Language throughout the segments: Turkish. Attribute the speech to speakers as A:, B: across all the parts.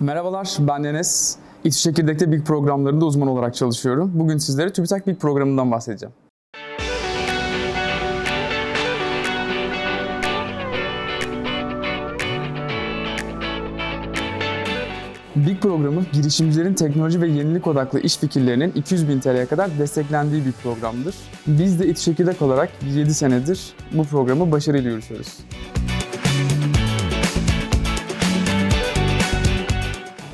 A: Merhabalar, ben Enes. İTÜ Çekirdek'te Big programlarında uzman olarak çalışıyorum. Bugün sizlere TÜBİTAK Big programından bahsedeceğim. Big programı girişimcilerin teknoloji ve yenilik odaklı iş fikirlerinin 200 bin TL'ye kadar desteklendiği bir programdır. Biz de İTÜ Çekirdek olarak 7 senedir bu programı başarıyla yürütüyoruz.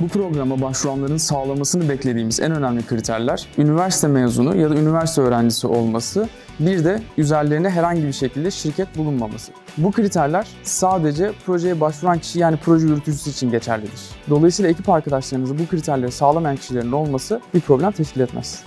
A: Bu programa başvuranların sağlamasını beklediğimiz en önemli kriterler üniversite mezunu ya da üniversite öğrencisi olması, bir de üzerlerine herhangi bir şekilde şirket bulunmaması. Bu kriterler sadece projeye başvuran kişi yani proje yürütücüsü için geçerlidir. Dolayısıyla ekip arkadaşlarınızı bu kriterleri sağlamayan kişilerin olması bir problem teşkil etmez.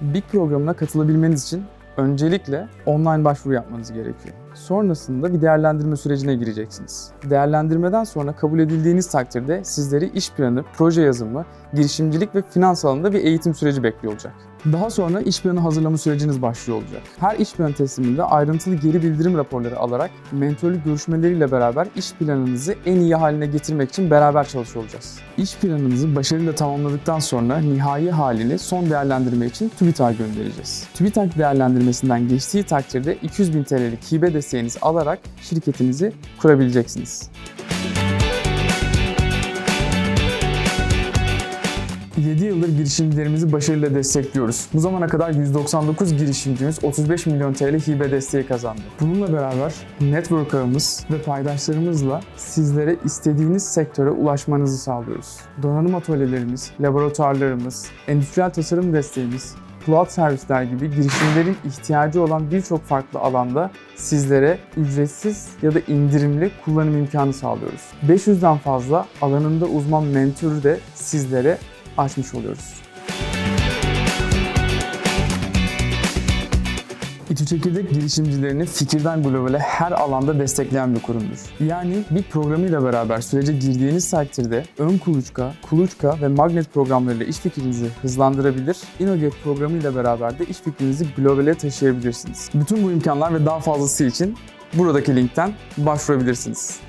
A: Big programına katılabilmeniz için öncelikle online başvuru yapmanız gerekiyor. Sonrasında bir değerlendirme sürecine gireceksiniz. Değerlendirmeden sonra kabul edildiğiniz takdirde sizleri iş planı, proje yazımı, girişimcilik ve finans alanında bir eğitim süreci bekliyor olacak. Daha sonra iş planı hazırlama süreciniz başlıyor olacak. Her iş planı tesliminde ayrıntılı geri bildirim raporları alarak mentörlük görüşmeleriyle beraber iş planınızı en iyi haline getirmek için beraber çalışıyor olacağız. İş planınızı başarıyla tamamladıktan sonra nihai halini son değerlendirme için TÜBİTAK'a göndereceğiz. TÜBİTAK değerlendirmesinden geçtiği takdirde 200 bin TL'lik hibe desteğinizi alarak şirketinizi kurabileceksiniz. 7 yıldır girişimcilerimizi başarıyla destekliyoruz. Bu zamana kadar 199 girişimcimiz 35 milyon TL hibe desteği kazandı. Bununla beraber network ağımız ve paydaşlarımızla sizlere istediğiniz sektöre ulaşmanızı sağlıyoruz. Donanım atölyelerimiz, laboratuvarlarımız, endüstriyel tasarım desteğimiz, cloud servisler gibi girişimlerin ihtiyacı olan birçok farklı alanda sizlere ücretsiz ya da indirimli kullanım imkanı sağlıyoruz. 500'den fazla alanında uzman mentörü de sizlere açmış oluyoruz. İTÜ Çekirdek girişimcilerini fikirden globale her alanda destekleyen bir kurumdur. Yani bir programıyla beraber sürece girdiğiniz takdirde ön kuluçka, kuluçka ve magnet programlarıyla iş fikrinizi hızlandırabilir, InnoGet programıyla beraber de iş fikrinizi globale taşıyabilirsiniz. Bütün bu imkanlar ve daha fazlası için buradaki linkten başvurabilirsiniz.